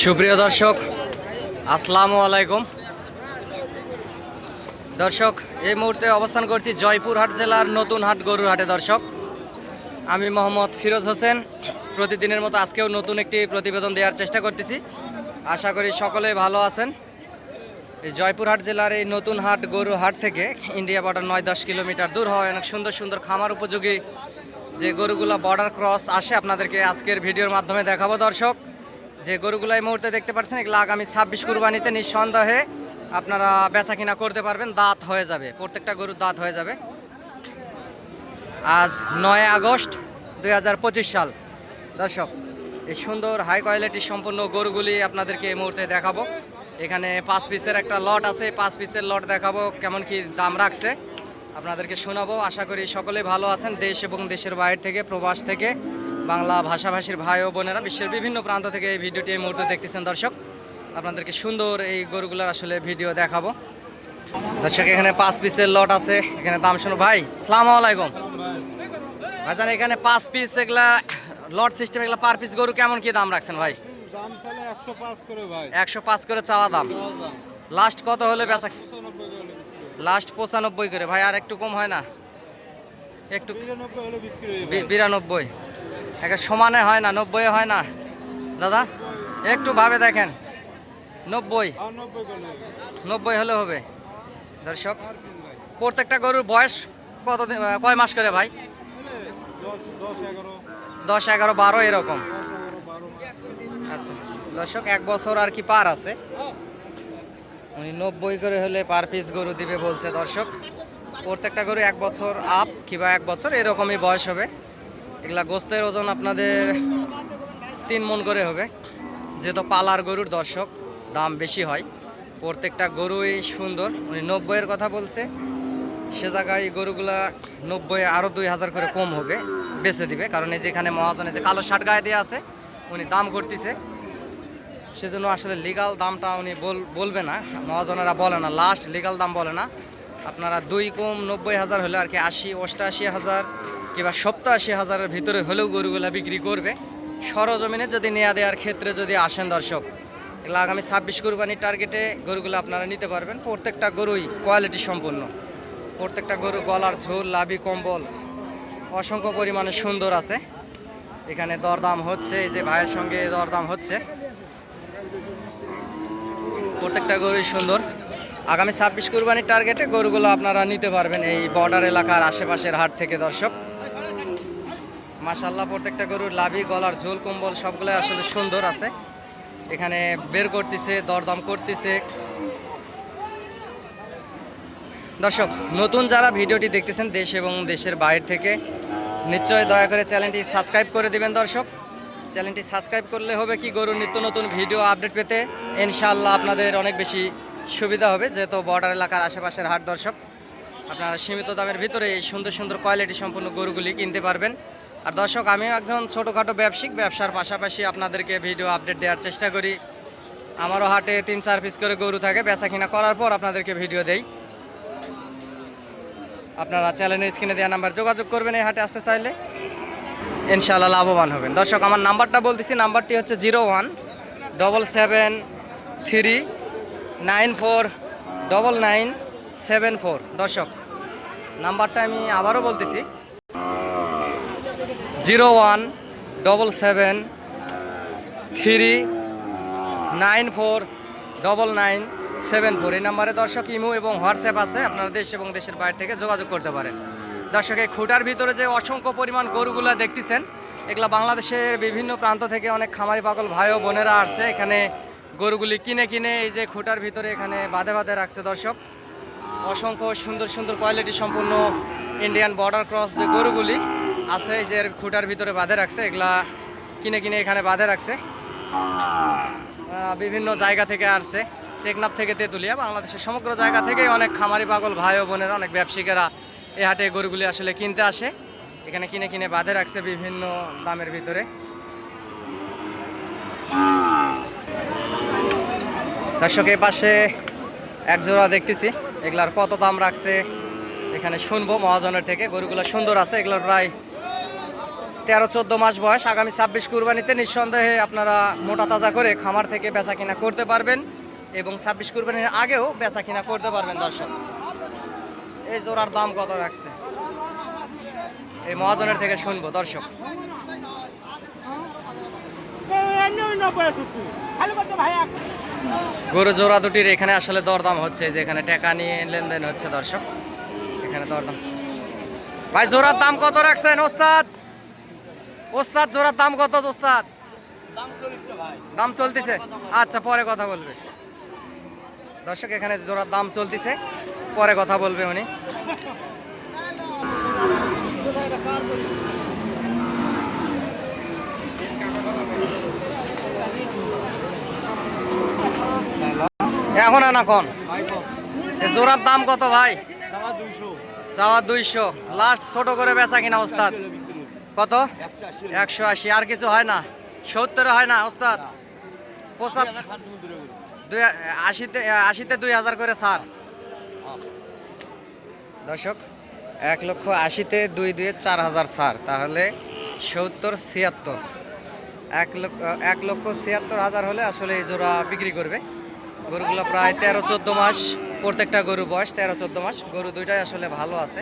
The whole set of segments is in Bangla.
সুপ্রিয় দর্শক, আসসালামু আলাইকুম। দর্শক, এই মুহূর্তে অবস্থান করছি জয়পুরহাট জেলার নতুন হাট গরুর হাটে। দর্শক, আমি মোহাম্মদ ফিরোজ হোসেন। প্রতিদিনের মতো আজকেও নতুন একটি প্রতিবেদন দেওয়ার চেষ্টা করতেছি। আশা করি সকলে ভালো আছেন। এই জয়পুরহাট জেলার এই নতুন হাট গরুর হাট থেকে ইন্ডিয়া বর্ডার নয় দশ কিলোমিটার দূর হয়। অনেক সুন্দর সুন্দর খামার উপযোগী যে গরুগুলো বর্ডার ক্রস আসে আপনাদেরকে আজকের ভিডিওর মাধ্যমে দেখাবো। দর্শক যে গরুগুলো এই মুহূর্তে দেখতে পাচ্ছেন, এগুলো আগামী ছাব্বিশ কুরবানিতে নিঃসন্দেহে আপনারা বেচা কিনা করতে পারবেন, দাঁত হয়ে যাবে, প্রত্যেকটা গরুর দাঁত হয়ে যাবে। আজ নয় আগস্ট দু হাজার পঁচিশ সাল। দর্শক, এই সুন্দর হাই কোয়ালিটি সম্পূর্ণ গরুগুলি আপনাদেরকে এই মুহূর্তে দেখাবো। এখানে পাঁচ পিসের একটা লট আছে পাঁচ পিসের লট দেখাবো কেমন কি দাম রাখছে। আপনাদেরকে শোনাবো, আশা করি সকলে ভালো আছেন, দেশ এবং দেশের বাইরে থেকে, প্রবাস থেকে। বাংলা ভাষাভাষীর ভাই ও বোনেরা বিশ্বের বিভিন্ন প্রান্ত থেকে এই ভিডিওটি এই মুহূর্তে দেখতেছেন দর্শক। আপনাদেরকে সুন্দর এই গরুগুলোর আসলে ভিডিও দেখাবো। দর্শক এখানে পাঁচ পিসের লট আছে। এখানে দাম শুনো ভাই সালাম আলাইকুম। ভাইজান এখানে পাঁচ পিস এগুলা লট সিস্টেম এগুলা পার পিস গরু কেমন কি দাম রাখছেন ভাই? একশো পাঁচ করে চাওয়া দাম। লাস্ট কত হলে বেচা। লাস্ট পঁচানব্বই করে ভাই আর একটু কম হয় না? একটু বিরানব্বই। একটা সমানে হয় না নব্বই হয় না। দাদা একটু ভাবে দেখেন। নব্বই। নব্বই হলে হবে। দর্শক প্রত্যেকটা গরুর বয়স কত দিন- কয় মাস করে ভাই? দশ এগারো। বারো এরকম। আচ্ছা দর্শক এক বছর আর কি পার আছে? উনি নব্বই করে হলে পার পিস গরু দিবে বলছে দর্শক। প্রত্যেকটা গরু এক বছর আপ কিংবা এক বছর এরকমই বয়স হবে। এগুলা গোস্তের ওজন আপনাদের তিন মন করে হবে। যেহেতু পালার গরুর দর্শক, দাম বেশি হয়। প্রত্যেকটা গরুই সুন্দর। উনি নব্বইয়ের কথা বলছে। সে জায়গায় গরুগুলা নব্বই আরও দুই হাজার করে কম হবে, বেচে দিবে। কারণ এই যেখানে মহাজনে যে কালো শার্ট গায়ে দেওয়া আছে, উনি দাম করতেছে। সেজন্য আসলে লিগাল দামটা উনি বল- বলবে না। মহাজনেরা বলে না লাস্ট লিগাল দাম বলে না। আপনারা দুই কম নব্বই হাজার হলে আর কি আশি, অষ্টাশি হাজার কিংবা সপ্তাশি হাজারের ভিতরে হলেও গরুগুলা বিক্রি করবে। সরজমিনে যদি নেয়া দেওয়ার ক্ষেত্রে যদি আসেন দর্শক, এগুলো আগামী ছাব্বিশ কুরবানির টার্গেটে গরুগুলো আপনারা নিতে পারবেন। প্রত্যেকটা গরুই কোয়ালিটি সম্পন্ন। প্রত্যেকটা গরু গলার ঝোল, লাভি, কম্বল, অসংখ্য পরিমাণে সুন্দর আছে। এখানে দরদাম হচ্ছে, এই যে ভাইয়ের সঙ্গে দরদাম হচ্ছে। প্রত্যেকটা গরুই সুন্দর। আগামী ছাব্বিশ কুরবানির টার্গেটে গরুগুলো আপনারা নিতে পারবেন এই বর্ডার এলাকার আশেপাশের হাট থেকে দর্শক। মাসাল্লাহ প্রত্যেকটা গরুর লাভি, গলার ঝোল, কম্বল সবগুলো আসলে সুন্দর আছে। এখানে বের করতেছে, দরদাম করতেছে। দর্শক, নতুন যারা ভিডিওটি দেখতেছেন দেশ এবং দেশের বাইরে থেকে, নিশ্চয় দয়া করে চ্যানেলটি সাবস্ক্রাইব করে দিবেন দর্শক। চ্যানেলটি সাবস্ক্রাইব করলে হবে কি, গরুর নিত্য নতুন ভিডিও আপডেট পেতে ইনশাআল্লাহ আপনাদের অনেক বেশি সুবিধা হবে, যেহেতু বর্ডার এলাকার আশেপাশের হাট দর্শক। আপনারা সীমিত দামের ভিতরে এই সুন্দর সুন্দর কোয়ালিটি সম্পন্ন গরুগুলি কিনতে পারবেন। আর দর্শক, আমিও একজন ছোটোখাটো ব্যবসায়িক, ব্যবসার পাশাপাশি আপনাদেরকে ভিডিও আপডেট দেওয়ার চেষ্টা করি। আমারও হাটে তিন, চার পিস করে গরু থাকে বেচা কিনা করার পর আপনাদেরকে ভিডিও দেই। আপনারা চ্যানেলের স্ক্রিনে দেওয়া নাম্বার যোগাযোগ করবেন এই হাটে আসতে চাইলে। ইনশাআল্লাহ লাভবান হবেন। দর্শক, আমার নাম্বারটা বলতেছি নাম্বারটি হচ্ছে zero one double seven three nine four double nine seven four দর্শক নাম্বারটা আমি আবারও বলতেছি zero one double seven three nine four double nine seven four. এই নাম্বারে দর্শক ইমো এবং হোয়াটসঅ্যাপ আছে, আপনারা দেশ এবং দেশের বাইরে থেকে যোগাযোগ করতে পারেন। দর্শক, এই খুঁটার ভিতরে যে অসংখ্য পরিমাণ গরুগুলো দেখতেছেন, এগুলো বাংলাদেশের বিভিন্ন প্রান্ত থেকে অনেক খামারি পাগল ভাই ও বোনেরা আসছে। এখানে গরুগুলি কিনে কিনে এই যে খুঁটার ভিতরে এখানে বাঁধে বাঁধে রাখছে দর্শক। অসংখ্য সুন্দর সুন্দর কোয়ালিটি সম্পূর্ণ ইন্ডিয়ান বর্ডার ক্রস যে গরুগুলি আছে যে খুঁটার ভিতরে বাঁধে রাখছে, এগুলা কিনে কিনে এখানে বাঁধে রাখছে। বিভিন্ন জায়গা থেকে আসছে, টেকনাফ থেকে তেঁতুলিয়া, বাংলাদেশের সমগ্র জায়গা থেকেই অনেক খামারি পাগল ভাই ও বোনেরা, অনেক ব্যবসায়িকেরা এই হাটে গরুগুলি আসলে কিনতে আসে। এখানে কিনে কিনে বাঁধে রাখছে বিভিন্ন দামের ভিতরে। দর্শক এই পাশে এক জোড়া দেখতেছি, এগুলার কত দাম রাখছে, এখানে শুনব মহাজনের থেকে, গরুগুলো সুন্দর আছে, এগুলোর প্রায় তেরো চোদ্দ মাস বয়স, আগামী ছাব্বিশ কুরবানিতে নিঃসন্দেহে আপনারা মোটা তাজা করে খামার থেকে বেচা কিনা করতে পারবেন এবং ছাব্বিশ কুরবানির আগেও বেচা কিনা করতে পারবেন দর্শক। এই জোড়ার দাম কত রাখছে? এই মহাজনের থেকে শুনব, দর্শক। গরু জোড়া দুটির এখানে আসলে দরদাম হচ্ছে যে এখানে টাকা নিয়ে লেনদেন হচ্ছে দর্শক। এখানে দরদাম। ভাই, জোড়ার দাম কত রাখছেন, ওস্তাদ? ওস্তাদ জোড়ার দাম কত ওস্তাদ? দাম চলতেছে? আচ্ছা পরে কথা বলবে। দর্শক এখানে জোড়ার দাম চলতেছে। পরে কথা বলবে উনি। এখন আনা কন? জোড়ার দাম কত ভাই? চাওয়া দুইশো। লাস্ট ছোট করে বেচা কিনা ওস্তাদ। কত? একশো আশি। আর কিছু হয় না? সত্তরে হয় না, ওস্তাদ। দুই আশিতে আশিতে দুই হাজার করে ছাড়। দর্শক, এক লক্ষ আশিতে দুই দুয়ে চার হাজার ছাড়। তাহলে সত্তর ছিয়াত্তর। এক লক্ষ এক লক্ষ ছিয়াত্তর হাজার হলে আসলে এই জোড়া বিক্রি করবে। গরুগুলো প্রায় তেরো, চোদ্দ মাস, প্রত্যেকটা গরু বয়স তেরো, চোদ্দ মাস। গরু দুইটাই আসলে ভালো আছে।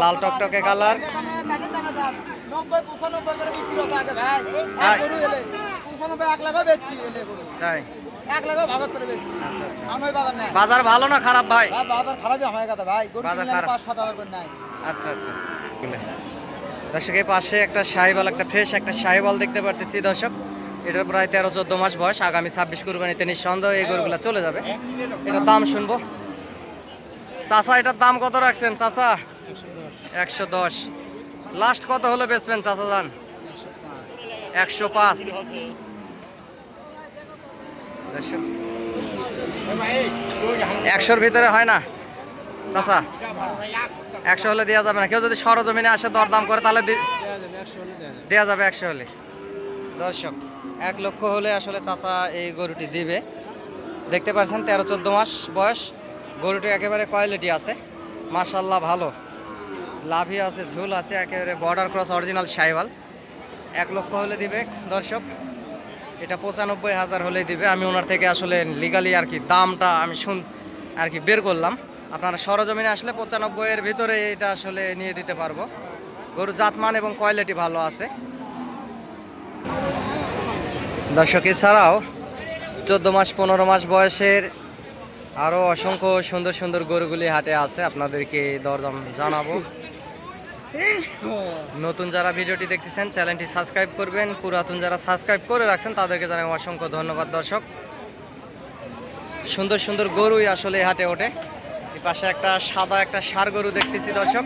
লাল টকটকে কালার। নব্বই পঁচানব্বই করে বিক্রি হতো আগে ভাই। এক গরু এলে পঁচানব্বই এক লাখও বেচছি এলে গরু। তাই? এক লাখও ভাগত করে বেচছি। আচ্ছা আচ্ছা। আমি বাজার নেই। বাজার ভালো না খারাপ ভাই? ভাই বাজার খারাপই গেছে ভাই। গরু কিনলে পাঁচ সাত হাজার করে নাই। আচ্ছা আচ্ছা। দর্শকের পাশে একটা সাহিবাল একটা ফ্রেশ একটা সাহিবাল দেখতে পারতেছি দর্শক। এটার প্রায় তেরো চোদ্দ মাস বয়স। আগামী ছাব্বিশ কুরবানিতে নিঃসন্দেহ এই গরুগুলো চলে যাবে। এটার দাম শুনব। চাচা এটার দাম কত রাখছেন চাচা? একশো দশ। লাস্ট কত হলো বেচবেন চাচা যান একশো পাঁচ। একশোর ভিতরে হয় না? চাচা, একশো হলে দেওয়া যাবে না। কেউ যদি সরজমিনে আসে দরদাম করে, তাহলে দেওয়া যাবে একশো হলে। দর্শক, এক লক্ষ হলে আসলে চাচা এই গরুটি দিবে। দেখতে পাচ্ছেন, তেরো চোদ্দ মাস বয়স। গরুটি একেবারে কোয়ালিটি আছে। মাশাল্লাহ ভালো। লাভি আছে, ঝুল আছে, একেবারে বর্ডার ক্রস অরিজিনাল সাইওয়াল। এক লক্ষ হলে দিবে, দর্শক। এটা পঁচানব্বই হাজার হলেই দিবে। আমি ওনার থেকে আসলে লিগালি আর কি দামটা আমি শুন, আর কি বের করলাম। আপনারা সরজমিনে আসলে পঁচানব্বইয়ের ভিতরে এটা আসলে নিয়ে দিতে পারব। গরু জাতমান এবং কোয়ালিটি ভালো আছে। দর্শক, এছাড়াও চোদ্দ মাস, পনেরো মাস বয়সের আরও অসংখ্য সুন্দর সুন্দর গরুগুলি হাটে আছে। আপনাদেরকে দরদাম জানাব। নতুন যারা ভিডিওটি দেখতেছেন, চ্যানেলটি সাবস্ক্রাইব করবেন। পুরাতন যারা সাবস্ক্রাইব করে রাখছেন, তাদেরকে জানাই অসংখ্য ধন্যবাদ, দর্শক। সুন্দর সুন্দর গরুই আসলে হাটে ওঠে। পাশে একটা সাদা একটা সার গরু দেখতেছি, দর্শক।